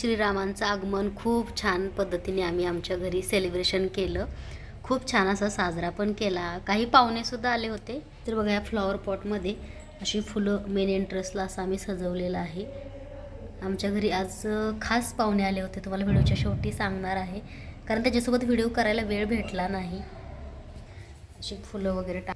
श्रीरामांचं आगमन खूप छान पद्धतीने आम्ही आमच्या घरी सेलिब्रेशन केलं. खूप छान असा साजरा पण केला. काही पाहुणेसुद्धा आले होते. तर बघा या फ्लॉवर पॉटमध्ये अशी फुलं मेन एंट्रन्सला असं आम्ही सजवलेलं आहे. आमच्या घरी आज खास पाहुणे आले होते. तुम्हाला व्हिडिओच्या शेवटी सांगणार आहे. कारण त्याच्यासोबत व्हिडिओ करायला वेळ भेटला नाही. अशी फुलं वगैरे टाक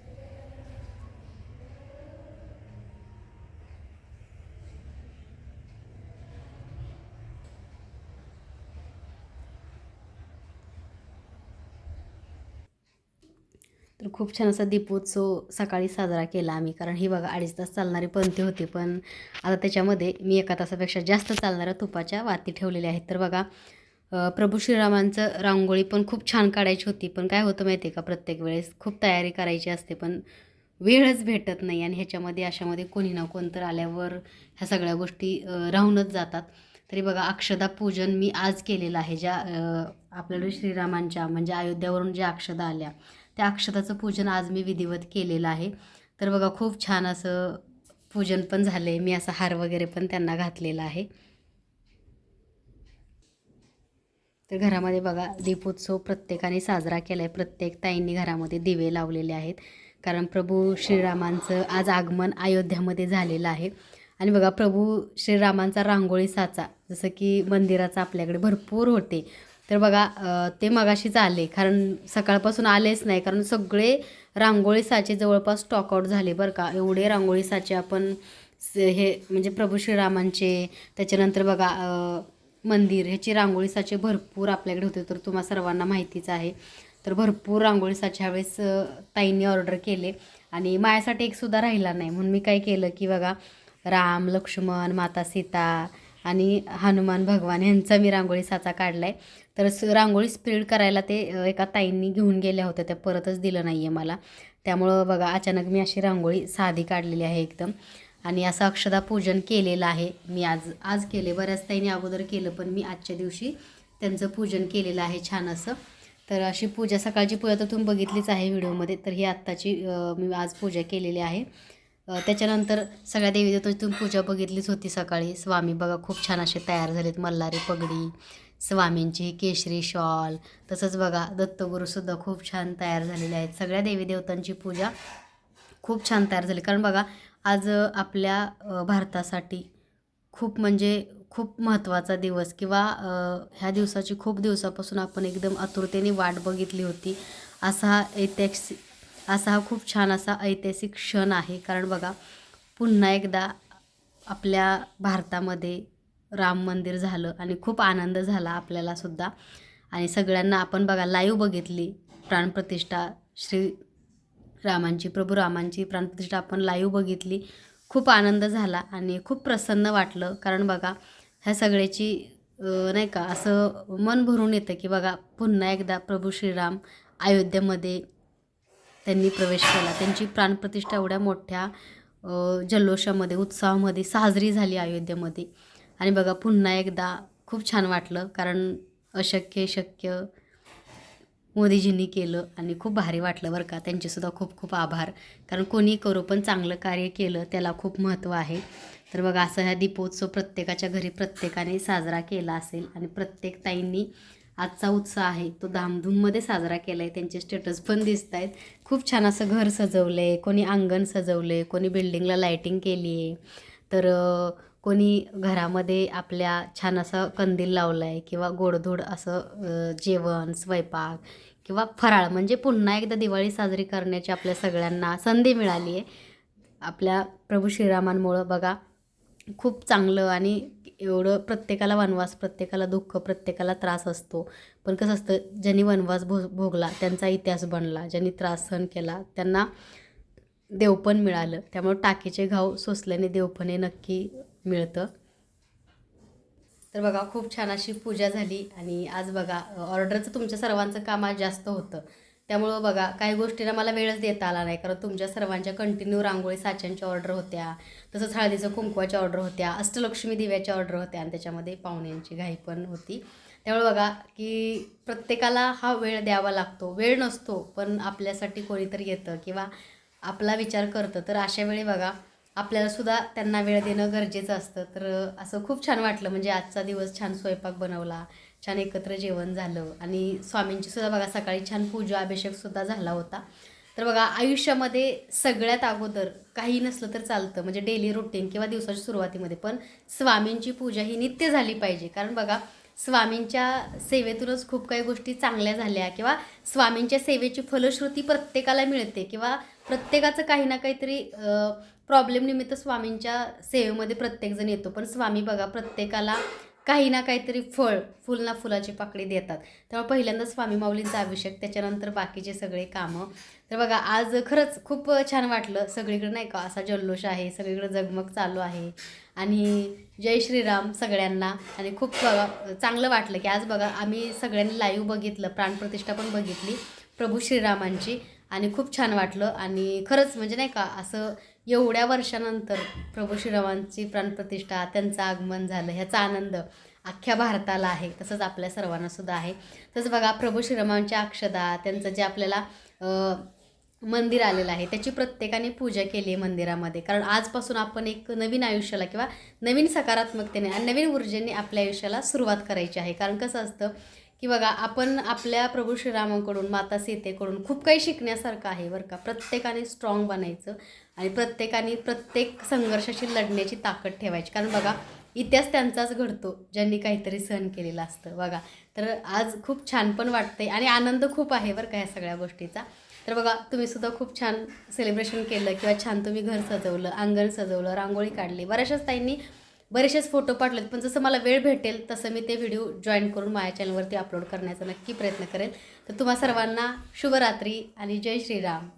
तर खूप छान असा दीपोत्सव सकाळी साजरा केला आम्ही. कारण ही बघा अडीच तास चालणारी पंथी होती पण आता त्याच्यामध्ये मी एका तासापेक्षा जास्त चालणाऱ्या तुपाच्या वाती ठेवलेल्या आहेत. तर बघा प्रभू श्रीरामांचं रांगोळी पण खूप छान काढायची होती. पण काय होतं माहिती आहे का प्रत्येक वेळेस खूप तयारी करायची असते पण वेळच भेटत नाही. आणि ह्याच्यामध्ये अशामध्ये कोणी ना कोण तर आल्यावर ह्या सगळ्या गोष्टी राहूनच जातात. तरी बघा अक्षदा पूजन मी आज केलेलं आहे. ज्या आपल्याला श्रीरामांच्या म्हणजे अयोध्यावरून ज्या अक्षदा आल्या त्या अक्षताचं पूजन आज मी विधिवत केलेलं आहे. तर बघा खूप छान असं पूजन पण झालं आहे मी असा हार वगैरे पण त्यांना घातलेला आहे. तर घरामध्ये बघा दीपोत्सव प्रत्येकाने साजरा केला आहे प्रत्येक ताईंनी घरामध्ये दिवे लावलेले आहेत. कारण प्रभू श्रीरामांचं आज आगमन अयोध्यामध्ये झालेलं आहे. आणि बघा प्रभू श्रीरामांचा रांगोळी साचा जसं की मंदिराचा आपल्याकडे भरपूर होते. तर बघा ते मगाशीच आले. कारण सकाळपासून आलेच नाही. कारण सगळे रांगोळी साचे जवळपास स्टॉकआउट झाले बरं का. एवढे रांगोळी साचे आपण हे म्हणजे प्रभू श्रीरामांचे त्याच्यानंतर बघा मंदिर ह्याची रांगोळी साचे भरपूर आपल्याकडे होते. तर तुम्हा सर्वांना माहितीच आहे. तर भरपूर रांगोळी साचे ह्यावेळेस ताईंनी ऑर्डर केले. आणि माझ्यासाठी एकसुद्धा राहिला नाही. म्हणून मी काय केलं की बघा राम लक्ष्मण माता सीता आणि हनुमान भगवान यांचा मी रांगोळी साचा काढला आहे तर स रांगोळी स्प्रेड करायला ते एका ताईंनी घेऊन गेल्या होत्या. त्या परतच दिलं नाही आहे मला. त्यामुळं बघा अचानक मी अशी रांगोळी साधी काढलेली आहे एकदम. आणि असं अक्षदा पूजन केलेलं आहे. मी आज आज केले बऱ्याच ताईंनी अगोदर केलं पण मी आजच्या दिवशी त्यांचं पूजन केलेलं आहे छान असं. तर अशी पूजा सकाळची पूजा तर तुम्ही बघितलीच आहे व्हिडिओमध्ये. तर ही आत्ताची मी आज पूजा केलेली आहे. त्याच्यानंतर सगळ्या देवी देवतांची तुम्ही पूजा बघितलीच होती सकाळी. स्वामी बघा खूप छान असे तयार झालेत. मल्हारी पगडी स्वामींची केशरी शॉल तसंच बघा दत्तगुरूसुद्धा खूप छान तयार झालेले आहेत. सगळ्या देवी देवतांची पूजा खूप छान तयार झाली. कारण बघा आज आपल्या भारतासाठी खूप म्हणजे खूप महत्त्वाचा दिवस किंवा ह्या दिवसाची खूप दिवसापासून आपण एकदम आतुरतेने वाट बघितली होती. असा हा ऐतिहासिक असा हा खूप छान असा ऐतिहासिक क्षण आहे. कारण बघा पुन्हा एकदा आपल्या भारतामध्ये राम मंदिर झालं आणि खूप आनंद झाला आपल्यालासुद्धा आणि सगळ्यांना आपण बघा लाईव्ह बघितली प्राणप्रतिष्ठा श्री रामांची प्रभू रामांची प्राणप्रतिष्ठा आपण लाईव्ह बघितली. खूप आनंद झाला आणि खूप प्रसन्न वाटलं. कारण बघा ह्या सगळ्याची नाही का असं मन भरून येतं की बघा पुन्हा एकदा प्रभू श्रीराम अयोध्येमध्ये त्यांनी प्रवेश केला. त्यांची प्राणप्रतिष्ठा एवढ्या मोठ्या जल्लोषामध्ये उत्साहामध्ये साजरी झाली अयोध्येमध्ये. आणि बघा पुन्हा एकदा खूप छान वाटलं कारण अशक्य शक्य मोदीजींनी केलं आणि खूप भारी वाटलं बरं का. त्यांचेसुद्धा खूप खूप आभार. कारण कोणी करो पण चांगलं कार्य केलं त्याला खूप महत्त्व आहे. तर बघा असं ह्या दीपोत्सव प्रत्येकाच्या घरी प्रत्येकाने साजरा केला असेल आणि प्रत्येक ताईंनी आजचा उत्साह आहे तो धामधूममध्ये साजरा केला आहे त्यांचे स्टेटस पण दिसत आहेत खूप छान असं घर सजवलं आहे कोणी अंगण सजवलं आहे कोणी बिल्डिंगला लाईटिंग केली आहे तर कोणी घरामध्ये आपल्या छान असं कंदील लावलं आहे किंवा गोडधोड असं जेवण स्वयंपाक किंवा फराळ म्हणजे पुन्हा एकदा दिवाळी साजरी करण्याची आपल्या सगळ्यांना संधी मिळाली आहे आपल्या प्रभू श्रीरामांमुळं बघा खूप चांगलं आणि एवढं प्रत्येकाला वनवास प्रत्येकाला दुःख प्रत्येकाला त्रास असतो. पण कसं असतं ज्यांनी वनवास भो भोगला त्यांचा इतिहास बनला ज्यांनी त्रास सहन केला त्यांना देवपण मिळालं. त्यामुळे टाकीचे घाव सोसल्याने देवपण हे नक्की मिळतं. तर बघा खूप छान अशी पूजा झाली आणि आज बघा ऑर्डरचं तुमच्या सर्वांचं काम आज जास्त होतं. त्यामुळं बघा काही गोष्टींना मला वेळच देता आला नाही. कारण तुमच्या सर्वांच्या कंटिन्यू रांगोळी साच्यांच्या ऑर्डर होत्या. तसंच हळदीचं कुंकवाच्या ऑर्डर होत्या. अष्टलक्ष्मी दिव्याच्या ऑर्डर होत्या. आणि त्याच्यामध्ये पाहुण्यांची घाई पण होती. त्यामुळे बघा की प्रत्येकाला हा वेळ द्यावा लागतो. वेळ नसतो पण आपल्यासाठी कोणीतरी येतं किंवा आपला विचार करतं. तर अशा वेळी बघा आपल्याला सुद्धा त्यांना वेळ देणं गरजेचं असतं. तर असं खूप छान वाटलं. म्हणजे आजचा दिवस छान स्वयंपाक बनवला छान एकत्र जेवण झालं आणि स्वामींची सुद्धा बघा सकाळी छान पूजा अभिषेक सुद्धा झाला होता. तर बघा आयुष्यामध्ये सगळ्यात अगोदर काही नसलं तर चालतं. म्हणजे डेली रुटीन किंवा दिवसाच्या सुरुवातीमध्ये. पण स्वामींची पूजा ही नित्य झाली पाहिजे. कारण बघा स्वामींच्या सेवेतूनच खूप काही गोष्टी चांगल्या झाल्या किंवा स्वामींच्या सेवेची फलश्रुती प्रत्येकाला मिळते किंवा प्रत्येकाचं काही ना काहीतरी प्रॉब्लेम निमित्त स्वामींच्या सेवेमध्ये प्रत्येकजण येतो. पण स्वामी बघा प्रत्येकाला काही ना काहीतरी फळ फुल ना फुलाची पाकळी देतात. त्यामुळे पहिल्यांदा स्वामी माऊलींचा अभिषेक त्याच्यानंतर बाकीचे सगळे कामं. तर बघा आज खरंच खूप छान वाटलं सगळीकडे नाही का असा जल्लोष आहे सगळीकडे जगमग चालू आहे. आणि जय श्रीराम सगळ्यांना. आणि खूप बघा चांगलं वाटलं की आज बघा आम्ही सगळ्यांनी लाईव्ह बघितलं प्राणप्रतिष्ठा पण बघितली प्रभू श्रीरामांची. आणि खूप छान वाटलं. आणि खरंच म्हणजे नाही का असं एवढ्या वर्षानंतर प्रभू श्रीरामांची प्राणप्रतिष्ठा त्यांचं आगमन झालं ह्याचा आनंद अख्ख्या भारताला आहे. तसंच आपल्या सर्वांना सुद्धा आहे. तसंच बघा प्रभू श्रीरामांच्या अक्षदा त्यांचं जे आपल्याला मंदिर आलेलं आहे त्याची प्रत्येकाने पूजा केली आहे मंदिरामध्ये. कारण आजपासून आपण एक नवीन आयुष्याला किंवा नवीन सकारात्मकतेने आणि नवीन ऊर्जेने आपल्या आयुष्याला सुरुवात करायची आहे. कारण कसं असतं की बघा आपण आपल्या प्रभू श्रीरामांकडून माता सीतेकडून खूप काही शिकण्यासारखं आहे बरं का. प्रत्येकाने स्ट्रॉंग बनायचं आणि प्रत्येकाने प्रत्येक संघर्षाशी लढण्याची ताकद ठेवायची. कारण बघा इतिहास त्यांचाच घडतो ज्यांनी काहीतरी सहन केलेलं असतं. बघा तर आज खूप छान पण वाटतंय आणि आनंद खूप आहे बरं का ह्या सगळ्या गोष्टीचा. तर बघा तुम्ही सुद्धा खूप छान सेलिब्रेशन केलं किंवा छान तुम्ही घर सजवलं अंगण सजवलं रांगोळी काढली. बऱ्याचशाच ताईंनी बरेचसेच फोटो पाठवलेत पण जसं मला वेळ भेटेल तसं मी ते व्हिडिओ जॉईन करून माझ्या चॅनलवरती अपलोड करण्याचा नक्की प्रयत्न करेल तर तुम्हा सर्वांना शुभरात्री आणि जय श्रीराम.